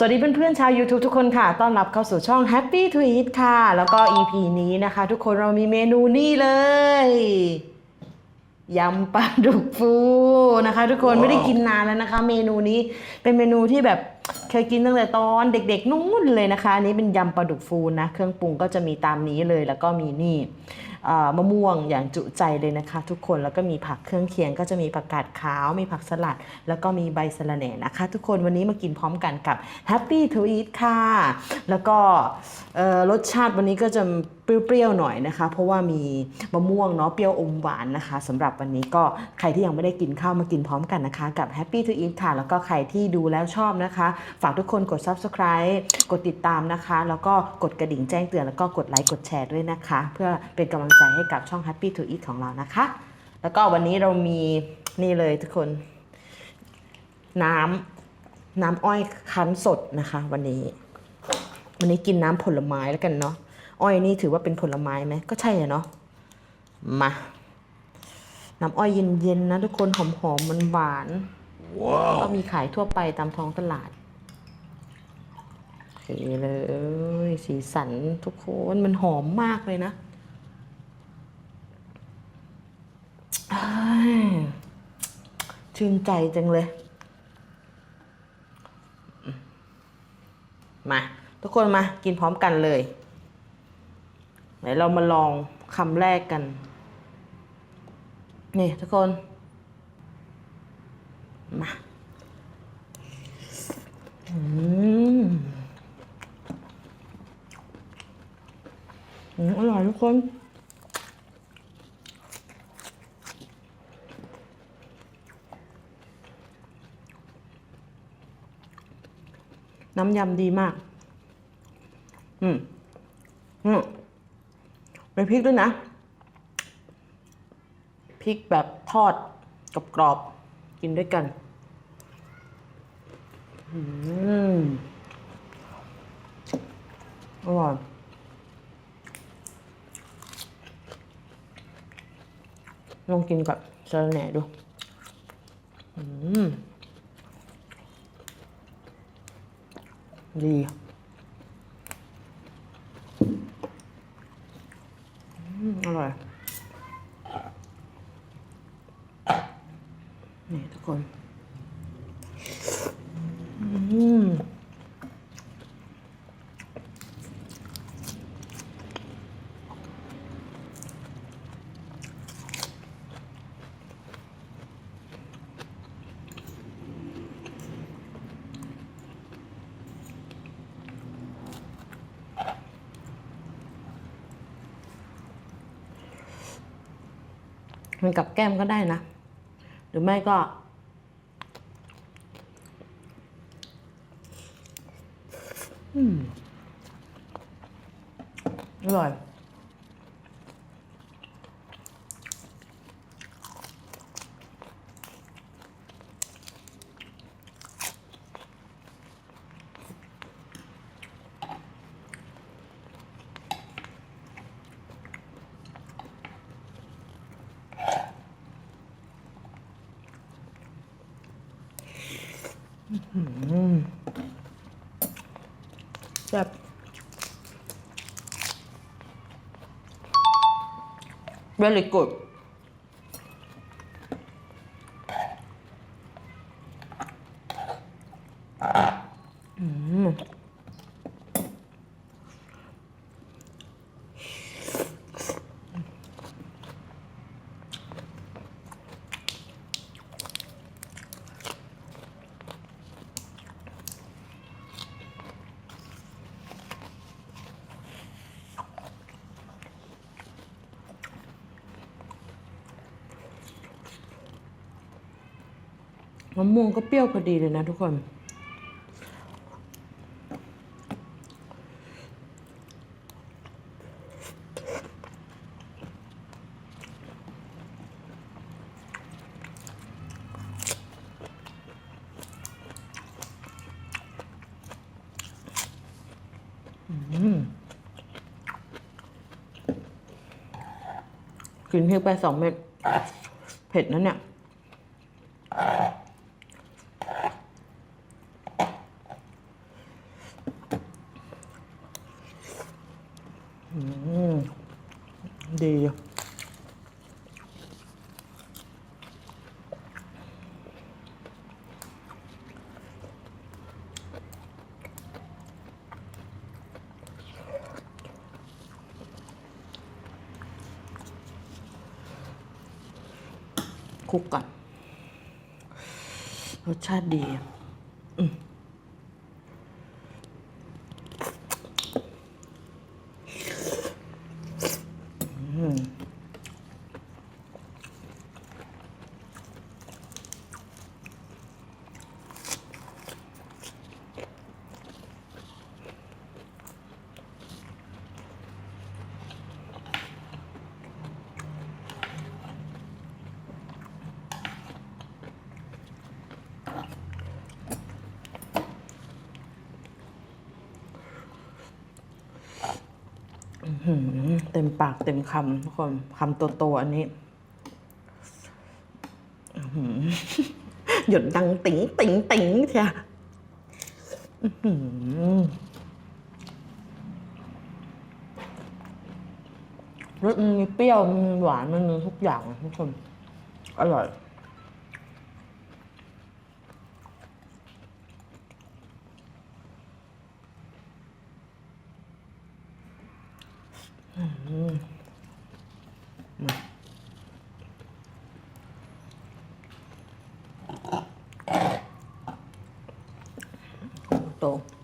สวัสดีเพื่อนๆชาว YouTube ทุกคนค่ะ ต้อนรับเข้าสู่ช่อง Happy to Eat ค่ะ แล้วก็ EP นี้นะคะ ทุกคนเรามีเมนูนี่เลยยำปลาดุกฟูนะคะ ทุกคนไม่ได้กินนานแล้วนะคะ เมนูนี้เป็นเมนูที่แบบเคยกินตั้งแต่ตอนเด็กๆนู่นเลยนะคะอันนี้เป็นยำปลาดุกฟูนะ เครื่องปรุงก็จะมีตามนี้เลยแล้วก็มีนี่เอ่อ มะม่วงอย่างจุใจเลยนะคะทุกคนแล้วก็มีผักเครื่องเคียง ก็จะมีผักกาดขาว มีผักสลัด แล้วก็มีใบสะระแหน่นะคะ ทุกคนวันนี้มากินพร้อมกันกับ Happy to Eat ค่ะ แล้วก็รสชาติวันนี้ก็จะเปรี้ยวๆหน่อยนะคะ เพราะว่ามีมะม่วงเนาะเปรี้ยวอมหวานนะคะสำหรับวันนี้ก็ใครที่ยังไม่ได้กินข้าวมากินพร้อมกันนะคะ กับ Happy to Eat ค่ะ แล้วก็ใครที่ดูแล้วชอบนะคะ ฝากทุกคนกด Subscribe กดติดตามนะคะ แล้วก็กดกระดิ่งแจ้งเตือนแล้วก็กดไลค์กดแชร์ด้วยนะคะ เพื่อเป็นกำลังใจให้กับช่อง Happy to Eat ของเรานะคะ แล้วก็วันนี้เรามีนี่เลยทุกคน น้ำน้ำอ้อยคั้นสดนะคะ วันนี้ วันนี้กินน้ำผลไม้แล้วกันเนาะอ้อยนี่ถือว่าเป็นผลไม้ไหมก็ใช่อะเนาะมาน้ำอ้อยเย็นๆนะทุกคนหอมๆมันหวานก็มีขายทั่วไปตามท้องตลาดโอเคเลย สีสันทุกคนมันหอมมากเลยนะอ้าย ชื่นใจจังเลย มา ทุกคนมากินพร้อมกันเลยไหนเรามาลองคำแรกกัน นี่ทุกคน มาอืมอืมอร่อยทุกคน น้ำยำดีมาก อืมอืมเป็นพริกด้วยนะพริกแบบทอดกับกรอบกินด้วยกัน อืมอร่อยลองกินกับสะระแหน่ดู อืม ดีอืมอร่อย นี่ทุกคน อืม มันกับแก้มก็ได้นะ หรือไม่ก็ อืมอร่อย แบบ very good มะม่วงก็เปรี้ยวพอดีเลยนะทุกคน กินพริกไปสองเม็ด เผ็ดนะเนี่ย ดีคลุกกันรสชาติดีอืม เต็มปากเต็มคำทุกคนคำโตๆอันนี้หยดดังติ๋งติ๋งติ๋งเชียรสมันมีเปรี้ยว มันมีหวาน มันมีทุกอย่างทุกคน อร่อย โ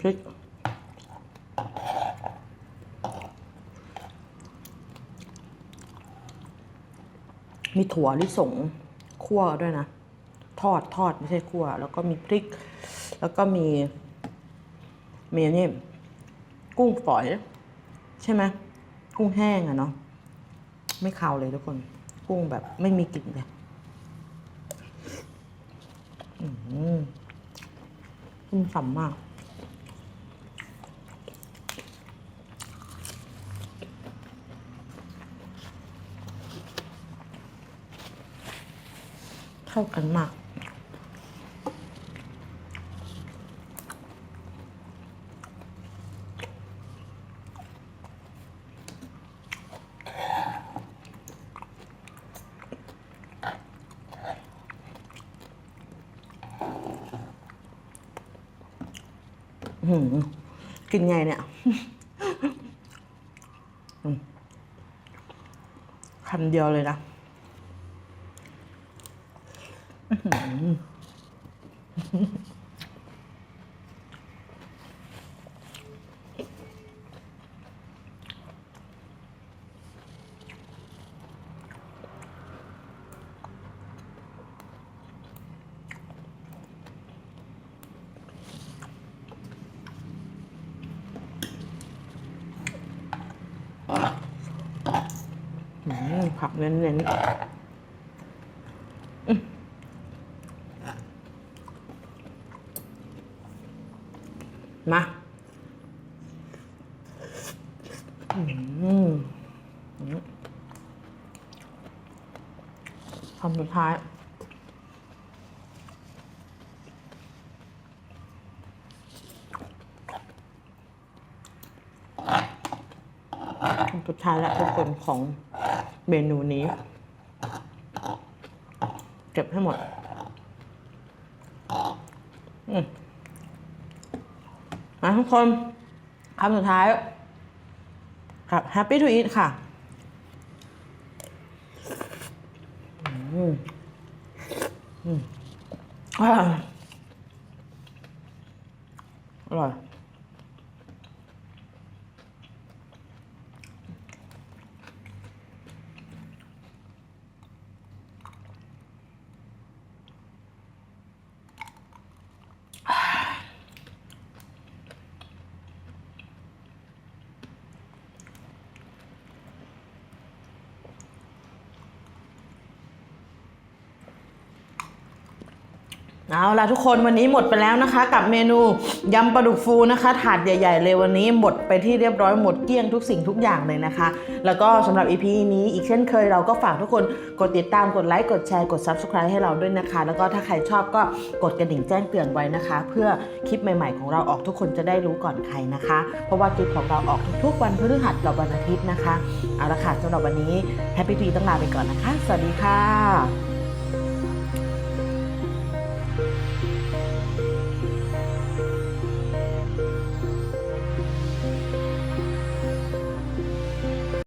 พริกมีถั่วลิสงคั่วด้วยนะ ทอดทอดไม่ใช่คั่ว แล้วก็มีพริก แล้วก็มีมีอันนี่กุ้งฝอย ใช่ไหมกุ้งแห้งอะเนาะไม่คาวเลยทุกคน กุ้งแบบไม่มีกลิ่นเลยอืมกุ้งฉ่ำมาก เข้ากันมากกินไงเนี่ยคำเดียวเลยนะ อืม ผักเน้นๆอืมมาอืม คำสุดท้าย คำสุดท้ายและทุกคนของเมนูนี้ เก็บให้หมดมมาทุกคนคำสุดท้ายครับ Happy to eat ค่ะ อืมอืม เอาล่ะทุกคนวันนี้หมดไปแล้วนะคะ กับเมนูยำปลาดุกฟูนะคะ ถาดใหญ่ ๆ เลยวันนี้หมดไปที่เรียบร้อยหมดเกลี้ยงทุกสิ่งทุกอย่างเลยนะคะ แล้วก็สำหรับ EP นี้อีกเช่นเคยเราก็ฝากทุกคนกดติดตามกดไลค์กดแชร์กด Subscribe ให้เราด้วยนะคะ แล้วก็ถ้าใครชอบก็กดกระดิ่งแจ้งเตือนไว้นะคะ เพื่อคลิปใหม่ ๆ ของเราออกทุกคนจะได้รู้ก่อนใครนะคะ เพราะว่าคลิปของเราออกทุกๆ วันพฤหัสกับวันอาทิตย์นะคะเอาละค่ะสำหรับวันนี้แฮปปี้ทีต้องลาไปก่อนนะคะ สวัสดีค่ะ